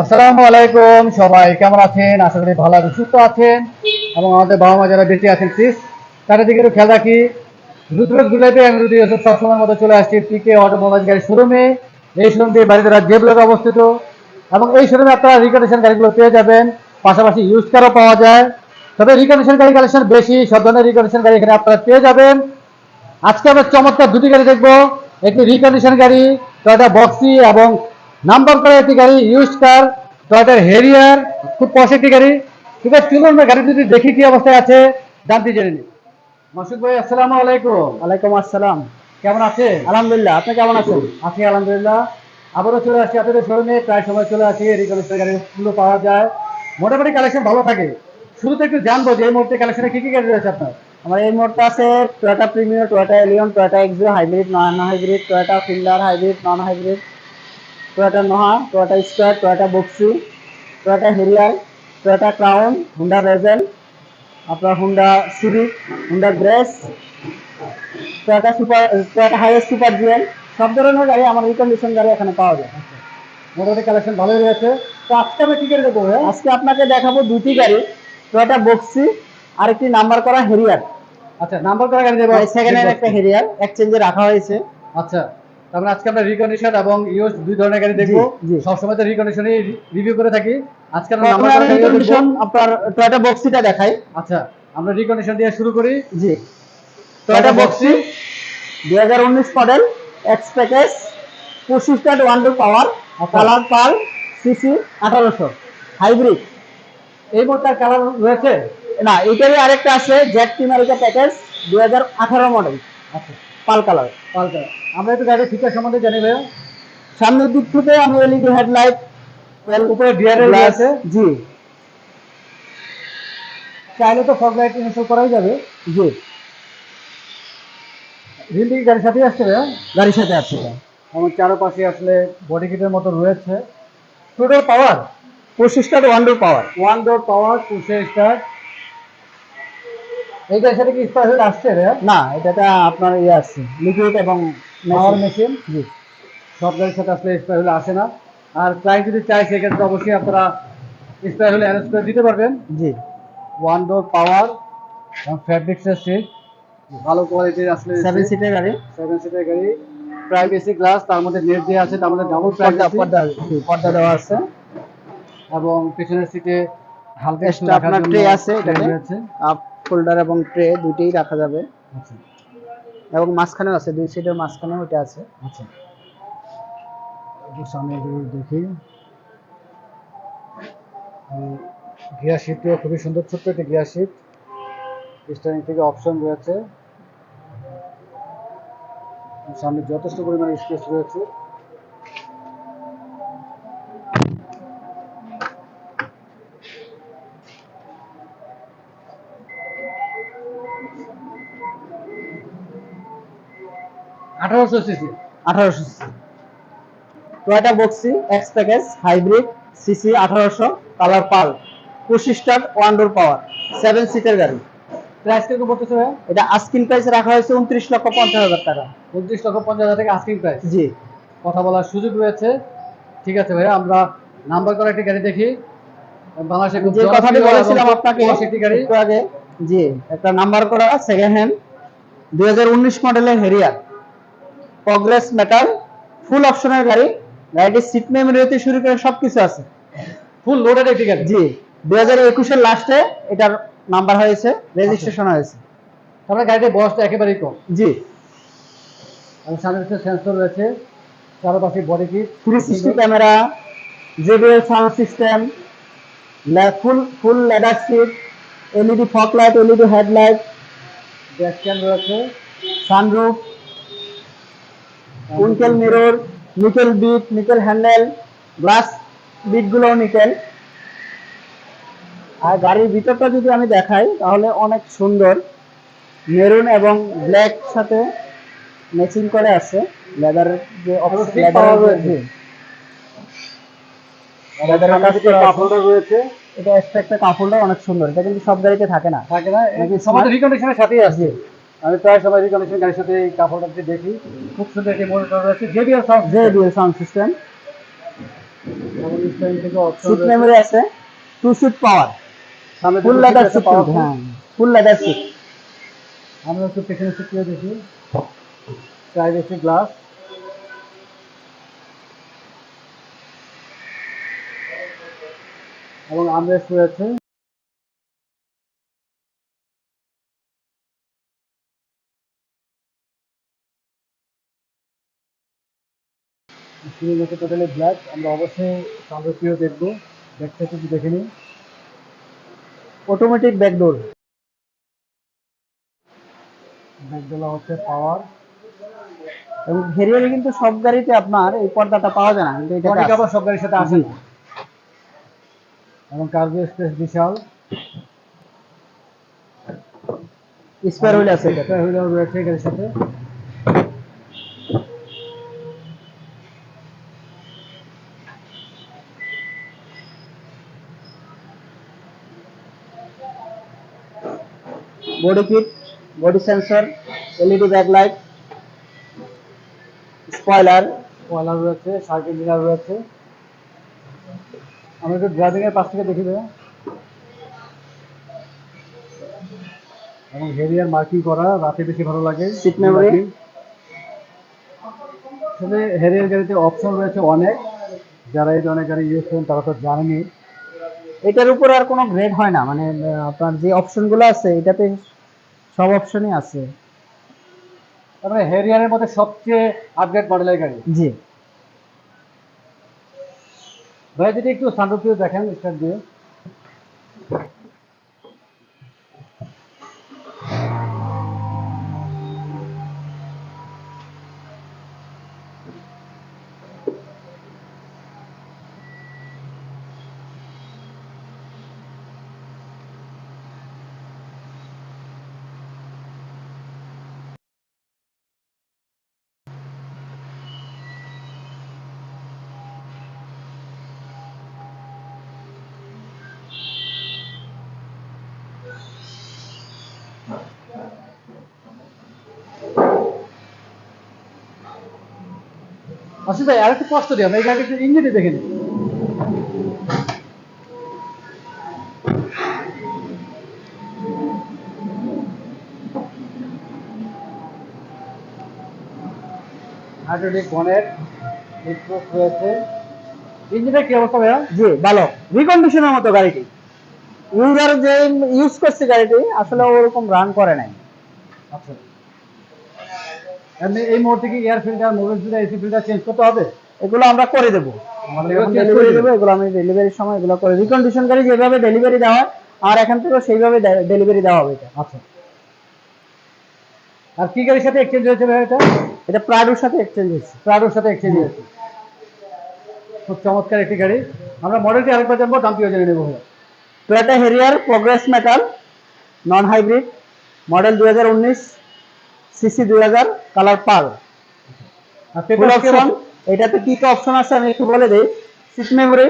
আসসালামু আলাইকুম, সবাই কেমন আছেন? আশা করি ভালো আছেন, সুস্থ আছেন। এবং আমাদের বাবা মা যারা বেঁচে আছেন প্লিজ তাদের দিকে একটু খেয়াল রাখি। রুদ্রজ গুলাইতে আমি রুদ্র ইউসুফ সবসময় মতো চলে আসছি পিকে অটোমোবাইল গাড়ি শোরুমে এই শোরুমটি বাড়িতে যে ব্লকে অবস্থিত। এবং এই শোরুমে আপনারা রিকন্ডিশন গাড়িগুলো পেয়ে যাবেন। পাশাপাশি ইউজ কারও পাওয়া যায়। তবে রিকন্ডিশন গাড়ি কালেকশন বেশি, সব ধরনের রিকন্ডিশন গাড়ি এখানে আপনারা পেয়ে যাবেন। আজকে আমরা চমৎকার দুটি গাড়ি দেখব। একটি রিকন্ডিশন গাড়ি টয়টা বক্সি এবং নাম্বার করা একটি গাড়ি ইউজ কার টয়টার হেরিয়ার খুব পশ একটি গাড়ি। ঠিক আছে চলুন আমরা গাড়ি দুটি দেখি কি অবস্থায় আছে জানতে জেনে নিই। মাসুদ ভাই আসসালামু আলাইকুম। ওয়ালাইকুম আসসালাম। কেমন আছেন? আলহামদুলিল্লাহ আপনি কেমন আছেন? আছি আলহামদুলিল্লাহ। আবারও চলে আসছি আপনাদের শোরুমে প্রায় সময় চলে আসি রিকন্ডিশন গাড়িগুলো পাওয়া যায়। মোটামুটি কালেকশন ভালো থাকে। শুরুতে একটু জানব যে এই মুহূর্তে কালেকশনে কি কি গাড়ি রয়েছে আপনার? আমার এই মুহূর্তে আছে Toyota premier Toyota Allion Toyota Axio hybrid non hybrid Toyota Fielder hybrid non hybrid Toyota Noah Toyota Esquire Toyota Voxy Toyota Harrier Toyota Crown Honda Vezel আপনার Honda Civic Honda Grace Toyota super Toyota Hiace super GL সব ধরনের গাড়ি আমার recondition গাড়ি এখানে পাওয়া যায়। মোটামুটি কালেকশন ভালোই রয়েছে। তো আজকে আমি কি গাড়ি দেখব আজকে আপনাকে দেখাবো দুটি গাড়ি টয়োটা বক্সি আর একটি নাম্বার করা হেরিয়ার আচ্ছা নাম্বার করা গাড়ি দেবো সেকেন্ড হ্যান্ড একটা হেরিয়ার এক্সচেঞ্জে রাখা হয়েছে। আচ্ছা। তারপরে আজকে আমরা রিকন্ডিশন এবং ইউজ দুই ধরনের গাড়ি দেখব। সবসময় তো রিকন্ডিশনই রিভিউ করে থাকি। আজকে আমরা দেখব। রিকন্ডিশন আপনার টয়োটা বক্সিটা দেখাই। আচ্ছা আমরা রিকন্ডিশন দিয়ে শুরু করি। জি। টয়োটা বক্সি বক্সি দুই হাজার উনিশ মডেল এক্স প্যাকেজ পঁচিশ star one two power colour pearl CC আঠারোশো। হাইব্রিড এই মুহূর্তে কালার রয়েছে? না এটারই আরেকটা আছে জেড টিমারিকা প্যাকেজ দুই হাজার আঠারো মডেল আচ্ছা। Pearl colour. পাল্টা আমরা একটু গাড়ির ফিচার সম্বন্ধে জানি ভাইয়া। সামনের দিক থেকে আমি এলইডি হেডলাইট উপরে ডিআরএল আছে। জি। চাইলে তো ফগ লাইট ইনস্টল করাই যাবে। জি। রিল গাড়ির সাথেই আসছে ভাইয়া? গাড়ির সাথে আছে আমার চারপাশে আসলে বডি কিটের মতো রয়েছে। টোটাল পাওয়ার পঁচিশ star one two power one door power টুশে star গাড়ির সাথে কি হয়ে আসছে না এটাতে আপনার ইয়ে আছে লিকুইড এবং পাওয়ার মেশিন জি। সব গাড়ির সাথে আসলে স্প্রে আসে না। আর ক্লায়েন্ট যদি চায় সেক্ষেত্রে অবশ্যই আপনারা স্প্রে হলে অ্যারেঞ্জ করে দিতে পারবেন। জি। ওয়ান ডোর পাওয়ার এবং ফ্যাব্রিক্সের সিট ভালো কোয়ালিটির আসলে সেভেন সিটের গাড়ি। সেভেন সিটের গাড়ি। প্রাইভেসি গ্লাস তার মধ্যে নেট দিয়ে আছে তার মধ্যে ডাবল পর্দা পর্দা পর্দা দেওয়া আছে। এবং পিছনের সিটে হালকা আপনার tray আছে এটাতে। ফোল্ডার এবং ট্রে দুইটাই রাখা যাবে। আচ্ছা। এবং মাঝখানেও আছে দুই সিটের মাঝখানে ওইটা আছে। আচ্ছা। সামনে দেখি। গিয়ার শিটটিও খুবই সুন্দর ছোট্ট একটি গিয়ার শিট স্টারিং থেকে অপশন রয়েছে। সামনে যথেষ্ট পরিমাণে স্পেস রয়েছে। আঠারোশো সিসি আঠারোশো Toyota Voxy X package hybrid CC আঠারোশো কালার পাল পঁচিশ star one door power seven সিটের গাড়ি প্রাইস এটা প্রাইস রাখা হয়েছে উনত্রিশ লক্ষ পঞ্চাশ হাজার টাকা। উনত্রিশ লক্ষ পঞ্চাশ হাজার টাকা আস্কিং প্রাইস জি। কথা বলার সুযোগ রয়েছে। ঠিক আছে ভাইয়া আমরা নাম্বার করা একটি গাড়ি দেখি। বাংলাদেশে খুব যে কথাটি বলেছিলাম আপনাকে একটি গাড়ি। আগে জি একটা নাম্বার করা সেকেন্ড হ্যান্ড দুই হাজার উনিশ মডেলের হেরিয়ার প্রগ্রেস মেটাল ফুল অপশনের গাড়ি গাড়িটির সিট মেমোরি হতে শুরু করে সবকিছু আছে। ফুল লোডেড একটি গাড়ি জি দুই হাজার একুশের লাস্টে এটার নাম্বার হয়েছে রেজিস্ট্রেশন হয়েছে। তারপরে গাড়িটির বয়সটা একেবারেই কম। জি। এবং সামনে সেন্সর রয়েছে চারপাশে body kit three sixty camera JBL sound system full full leather seat LED fog light LED headlight back cam রয়েছে। Sunroof winker mirror nickel bit nickel handle glass বিটগুলোও নিকেল। আর গাড়ির ভিতরটা যদি আমি দেখাই তাহলে অনেক সুন্দর মেরুন এবং ব্ল্যাক সাথে ম্যাচিং করে আছে। লেদারের যে যে- রয়েছে। লেদারের কাপড়টা রয়েছে। এটা একটা কাপড়টা অনেক সুন্দর। এটা কিন্তু সব গাড়িতে থাকে না। থাকে না। নাকি সমাজ রিকন্ডিশনের সাথেই আছে। আমি প্রায় সময় রিকন্ডিশন গাড়ির সাথে এই কাপড়টাকে দেখি। খুব সুন্দর একটি মনিটর রয়েছে JBL sound J sound system seat memory আছে। টু সিট পাওয়ার সামনে ফুল লেদার সিট হ্যাঁ ফুল লেদার সিট আমরা একটু পেছনে সিট করে দেখি। প্রাইভেসি গ্লাস এবং আমরেস্ট রয়েছে। স্ক্রিন হচ্ছে টোটালি ব্ল্যাক আমরা অবশ্যই সামনে দেখব। দেখতে একটু দেখে নিই। অটোমেটিক ব্যাকডোর ব্যাকডোলা হচ্ছে পাওয়ার এবং ভেরিয়ারে কিন্তু সব গাড়িতে আপনার এই পর্দাটা পাওয়া যায় না কিন্তু এটা অনেক আবার সব গাড়ির সাথে আসে না। এবং কার্গো স্পেস বিশাল। স্পেয়ার হুইল আছে এটা এটা হইলেও রয়েছে গাড়ির সাথে। Body kit body sensor LED backlight spoiler কয়লার রয়েছে সার্কিট মিরার রয়েছে। আমি একটু ড্রাইভিং এর পাশ থেকে দেখি দেবো এবং হেরিয়ার মার্কিং করা রাতে বেশি ভালো লাগে। Seat memory? আসলে হেরিয়ার গাড়িতে অপশন রয়েছে অনেক। যারা এই ধরনের গাড়ি ইউজ করেন তারা তো জানেনি এটার উপর আর কোনো গ্রেড হয় না। মানে আপনার যে অপশনগুলো আছে এটাতে সব অপশনই আছে। তারপরে হেরিয়ারের মধ্যে সবচেয়ে আপডেট মডেলের গাড়ি। জি। ভাই যদি একটু সানরুফ দেখেন স্টার্ট দিয়ে। আসলে ভাই আর একটু কষ্ট দিই আমরা এই গাড়িটা ইঞ্জিনে দেখে নিই। হাইড্রোলিক বনেট লিটপ্রুফ রয়েছে ইঞ্জিনের কি অবস্থা ভাইয়া? জি ভালো। রিকন্ডিশনের মতো গাড়িটি। ইউজার যে ইউজ করছে গাড়িটি আসলে ওরকম রান করে নাই। আচ্ছা। এমনি এই মুহূর্তে কি air filter mobile filter AC filter change করতে হবে? এগুলো আমরা করে দেবো। এগুলো change ডেলিভারি দেবো এগুলো আমি ডেলিভারির সময় এগুলো করে রিকন্ডিশন গাড়ি যেভাবে ডেলিভারি দেওয়া হয় আর এখান থেকেও সেইভাবে ডেলিভারি দেওয়া হবে এটা। আচ্ছা। আর কি গাড়ির সাথে এক্সচেঞ্জ হয়েছে ভাই এটা? এটা প্রাডোর সাথে এক্সচেঞ্জ হয়েছে। প্রাডোর সাথে এক্সচেঞ্জ হয়েছে। খুব চমৎকার একটি গাড়ি। আমরা মডেলটি আরেকবার জানব দামটিও জেনে নেব Toyota Harrier progress metal non hybrid model দুই হাজার উনিশ সিসি দুই হাজার কালার ফুল পেপার অপশন এটাতে কি কি অপশন আছে আমি একটু বলে দিই। Seat memory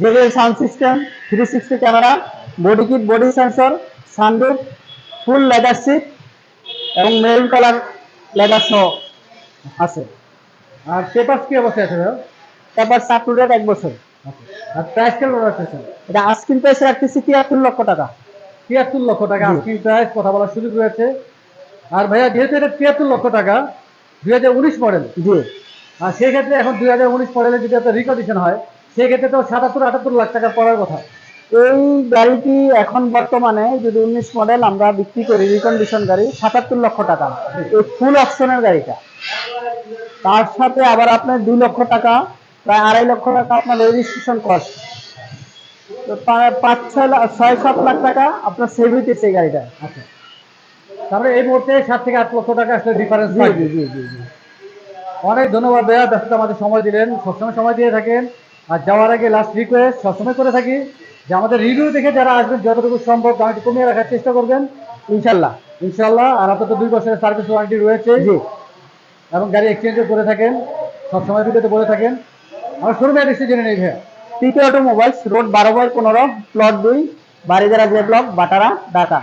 JBL sound system three sixty camera body kit body sensor sunroof full leather seat এবং মেরুন কালার লেদার সহ আছে। আর পেপার কি অবস্থায় আছে ভাইয়া তারপর সাপোর্টেড এক বছর। আর প্রাইস কেমন রাখছে এটা আস্কিন প্রাইস রাখতেছি তিয়াত্তর লক্ষ টাকা। তিয়াত্তর লক্ষ টাকা জি। আস্কিং প্রাইস কথা বলার সুযোগ রয়েছে। আর ভাইয়া যেহেতু এটা তিয়াত্তর লক্ষ টাকা দুই হাজার উনিশ মডেল জি। আর সেই ক্ষেত্রে এখন দুই হাজার উনিশ মডেলে যদি একটা রিকন্ডিশন হয় সেক্ষেত্রে তো সাতাত্তর আটাত্তর লাখ টাকা পড়ার কথা। এই গাড়িটি এখন বর্তমানে যদি উনিশ মডেল আমরা বিক্রি করি রিকন্ডিশন গাড়ি সাতাত্তর লক্ষ টাকা। এই ফুল অপশনের গাড়িটা। তার সাথে আবার আপনার দুই লক্ষ টাকা প্রায় আড়াই লক্ষ টাকা আপনার রেজিস্ট্রেশন কস্ট পাঁচ ছয় লাখ ছয় সাত লাখ টাকা আপনার সেভ হইতেছে এই গাড়িটা। আচ্ছা। তারপরে এই মুহূর্তে সাত থেকে আট লক্ষ টাকা আসলে ডিফারেন্স অনেক ধন্যবাদ ভাইয়া ব্যস্ত আমাদের সময় দিলেন। সবসময় সময় দিয়ে থাকেন। আর যাওয়ার আগে লাস্ট রিকোয়েস্ট সবসময় করে থাকি যে আমাদের রিভিউ দেখে যারা আসবেন যতটুকু সম্ভব দামটি কমিয়ে রাখার চেষ্টা করবেন। ইনশাল্লাহ ইনশাল্লাহ আর আপাতত দুই বছরের সার্ভিস ওয়ারেন্টি রয়েছে। এবং গাড়ি এক্সচেঞ্জও করে থাকেন। সবসময় ভিডিওতে বলে থাকেন। আমার শোরুমে অ্যাড্রেসটি জেনে নেই ভাইয়া। তৃতীয় অটোমোবাইলস রোড বারো বাই পনেরো প্লট দুই Baridhara J block Bhatara Dhaka.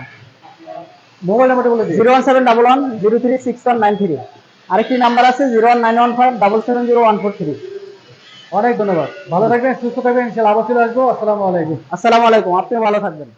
Mobile নাম্বারটা বলে দিই zero one seven double one zero three six one nine three. আরেকটি নাম্বার আছে zero one nine one five double seven zero one four three. অনেক ধন্যবাদ। ভালো থাকবেন সুস্থ থাকবেন ইনশাআল্লাহ আবার চলে আসব। আসসালামু আলাইকুম। আসসালামু আলাইকুম আপনি ভালো থাকবেন।